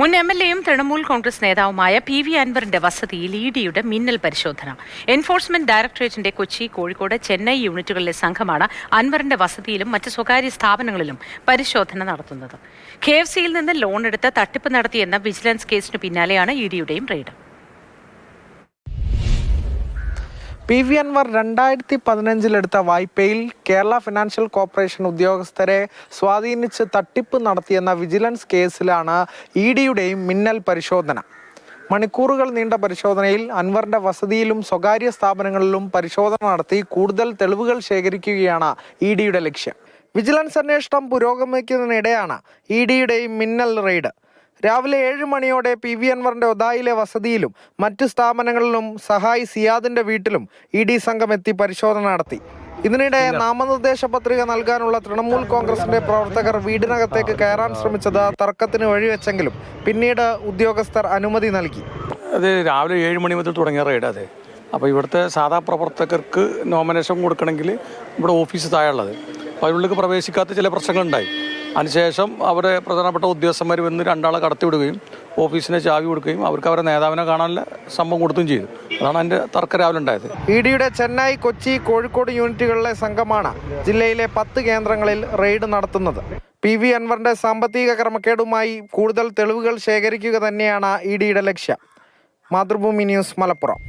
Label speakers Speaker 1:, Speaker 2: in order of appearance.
Speaker 1: മുൻ M L എയും തൃണമൂൽ കോൺഗ്രസ് നേതാവുമായ പി വി അൻവറിന്റെ വസതിയിൽ ഇ ഡിയുടെ മിന്നൽ പരിശോധന. എൻഫോഴ്സ്മെന്റ് ഡയറക്ടറേറ്റിന്റെ കൊച്ചി കോഴിക്കോട് ചെന്നൈ യൂണിറ്റുകളിലെ സംഘമാണ് അൻവറിന്റെ വസതിയിലും മറ്റ് സ്വകാര്യ സ്ഥാപനങ്ങളിലും പരിശോധന നടത്തുന്നത്. കെ എഫ് സിയിൽ നിന്ന് ലോൺ എടുത്ത് തട്ടിപ്പ് നടത്തിയെന്ന വിജിലൻസ് കേസിന് പിന്നാലെയാണ് ഇ ഡിയുടെയും റെയ്ഡ്.
Speaker 2: പി വി അൻവർ രണ്ടായിരത്തി പതിനഞ്ചിലെടുത്ത വായ്പയിൽ കേരള ഫിനാൻഷ്യൽ കോർപ്പറേഷൻ ഉദ്യോഗസ്ഥരെ സ്വാധീനിച്ച് തട്ടിപ്പ് നടത്തിയെന്ന വിജിലൻസ് കേസിലാണ് ഇ ഡിയുടെയും മിന്നൽ പരിശോധന. മണിക്കൂറുകൾ നീണ്ട പരിശോധനയിൽ അൻവറിന്റെ വസതിയിലും സ്വകാര്യ സ്ഥാപനങ്ങളിലും പരിശോധന നടത്തി കൂടുതൽ തെളിവുകൾ ശേഖരിക്കുകയാണ് ഇ ഡിയുടെ ലക്ഷ്യം. വിജിലൻസ് അന്വേഷണം പുരോഗമിക്കുന്നതിനിടെയാണ് ഇ ഡിയുടെയും മിന്നൽ റെയ്ഡ് രാവിലെ ഏഴ് മണിയോടെ പി വി അൻവറിന്റെ ഒതായിലെ വസതിയിലും മറ്റ് സ്ഥാപനങ്ങളിലും സഹായി സിയാദിന്റെ വീട്ടിലും ഇ ഡി സംഘം എത്തി പരിശോധന നടത്തി. ഇതിനിടെ നാമനിർദ്ദേശ പത്രിക നൽകാനുള്ള തൃണമൂൽ കോൺഗ്രസിന്റെ പ്രവർത്തകർ വീടിനകത്തേക്ക് കയറാൻ ശ്രമിച്ചത് തർക്കത്തിന് വഴിവെച്ചെങ്കിലും പിന്നീട് ഉദ്യോഗസ്ഥർ അനുമതി നൽകി.
Speaker 3: അത് രാവിലെ ഏഴ് മണി മുതൽ തുടങ്ങിയ റെയ്ഡ് അതെ. അപ്പോൾ ഇവിടുത്തെ സാധാ പ്രവർത്തകർക്ക് നോമിനേഷൻ കൊടുക്കണമെങ്കിൽ ഇവിടെ ഓഫീസ് താഴെയുള്ളത്. അപ്പോൾ അതിനുള്ളിൽ പ്രവേശിക്കാത്ത ചില പ്രശ്നങ്ങളുണ്ടായി. അതിനുശേഷം അവരെ പ്രധാനപ്പെട്ട ഉദ്യോഗസ്ഥന്മാർ വന്ന് രണ്ടാളെ കടത്തിവിടുകയും ഓഫീസിനെ ചാവി കൊടുക്കുകയും അവർക്ക് അവരുടെ നേതാവിനെ കാണാനുള്ള സംഭവം കൊടുത്തും ചെയ്തു. അതാണ് അതിന്റെ തർക്ക രാവിലെ ഉണ്ടായത്.
Speaker 2: ഇ ഡിയുടെ ചെന്നൈ കൊച്ചി കോഴിക്കോട് യൂണിറ്റുകളിലെ സംഘമാണ് ജില്ലയിലെ പത്ത് കേന്ദ്രങ്ങളിൽ റെയ്ഡ് നടത്തുന്നത്. പി വി അൻവറിന്റെ സാമ്പത്തിക ക്രമക്കേടുമായി കൂടുതൽ തെളിവുകൾ ശേഖരിക്കുക തന്നെയാണ് ഇ ഡിയുടെ ലക്ഷ്യം. മാതൃഭൂമി ന്യൂസ് മലപ്പുറം.